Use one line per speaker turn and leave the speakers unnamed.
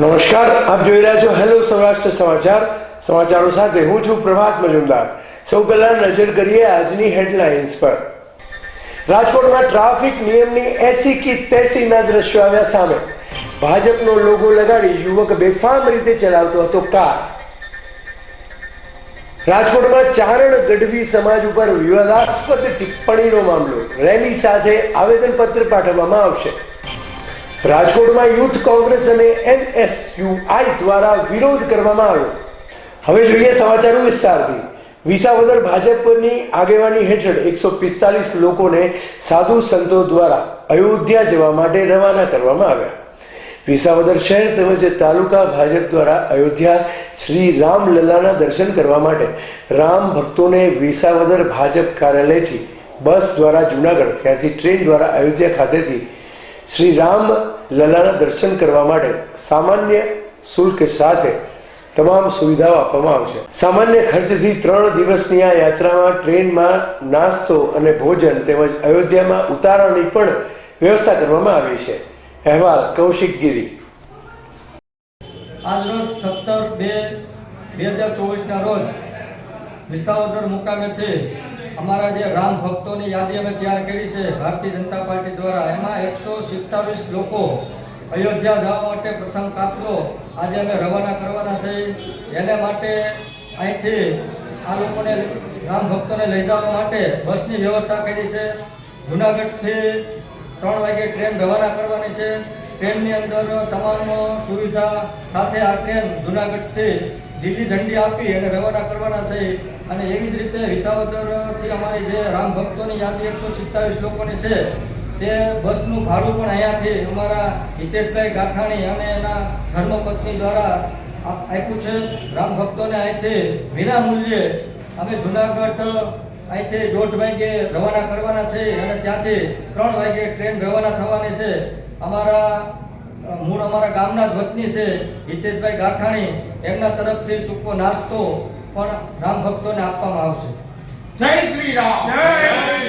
નમસ્કાર, આપ જોઈ રહ્યા છો હેલો સૌરાષ્ટ્ર સમાચાર. સમાચારો સાથે હું છું પ્રભાત મજુમદાર. સૌ પહેલા નજર કરીએ આજની હેડલાઇન્સ પર. રાજકોટમાં ટ્રાફિક નિયમની એસી કી તેસીના દ્રશ્યો આવ્યા સામે. ભાજપનો લોગો લગાડી યુવક બેફામ રીતે ચલાવતો હતો કાર. રાજકોટમાં ચારણ ગઢવી સમાજ ઉપર વિવાદાસ્પદ ટિપ્પણીનો મામલો. રેલી સાથે આવેદનપત્ર પાઠવવામાં આવશે. રાજકોટમાં યુથ કોંગ્રેસ અને એનએસયુઆઈ દ્વારા વિરોધ કરવામાં આવ્યો. હવે જોઈએ સમાચારો વિસ્તારથી. વિસાવદર ભાજપની આગેવાની હેઠળ એકસો પિસ્તાલીસ લોકોને સાધુ સંતો દ્વારા અયોધ્યા જવા માટે રવાના કરવામાં આવ્યા. વિસાવદર શહેર તેમજ તાલુકા ભાજપ દ્વારા અયોધ્યા શ્રી રામલલ્લાના દર્શન કરવા માટે રામ ભક્તોને વિસાવદર ભાજપ કાર્યાલયથી બસ દ્વારા જુનાગઢ, ત્યાંથી ટ્રેન દ્વારા અયોધ્યા ખાતેથી શ્રી રામ લલાના દર્શન કરવા માટે સામાન્ય શુલ્ક સાથે તમામ સુવિધાઓ આપવામાં આવશે. સામાન્ય ખર્ચથી ત્રણ દિવસની આ યાત્રામાં ટ્રેનમાં નાસ્તો અને ભોજન તેમજ અયોધ્યામાં ઉતારાની પણ વ્યવસ્થા કરવામાં આવી છે. અહેવાલ કૌશિક ગીરી.
આજરોજ સત્તર બે બે હજાર ચોવીસના રોજ વિસાવદર મુકામેથી અમારા જે રામ ભક્તોની યાદી અમે તૈયાર કરી છે, ભારતીય જનતા પાર્ટી દ્વારા, એમાં એકસો સિત્તાવીસ લોકો અયોધ્યા જવા માટે પ્રથમ કાફલો આજે અમે રવાના કરવાના છે. એને માટે અહીંથી આ લોકોને રામ ભક્તોને લઈ જવા માટે બસની વ્યવસ્થા કરી છે. જુનાગઢથી ત્રણ વાગે ટ્રેન રવાના કરવાની છે. ટ્રેનની અંદર તમામ સુવિધા સાથે આ ટ્રેન જુનાગઢથી લીલી ઝંડી આપી અને રવાના કરવાના છે. અને એવી જ રીતે વિસાવદરથી અમારી જે રામ ભક્તોની યાદી એકસો સિત્તાવીસ લોકોની છે, તે બસનું ભાડું પણ અહીંયાથી અમારા હિતેશભાઈ ગાંઠાણી અને એના ધર્મપત્ની દ્વારા આપ- આપ્યું છે. રામ ભક્તોને અહીંથી વિના મૂલ્યે અમે જુનાગઢ અહીંથી દોઢ વાગે રવાના કરવાના છે અને ત્યાંથી ત્રણ વાગે ટ્રેન રવાના થવાની છે. અમારા મૂળ અમારા ગામના જ વતની છે હિતેશભાઈ ગાંઠાણી એમના તરફથી સૂકો નાસ્તો પણ રામ ભક્તોને આપવામાં આવશે.
જય શ્રી રામ. જય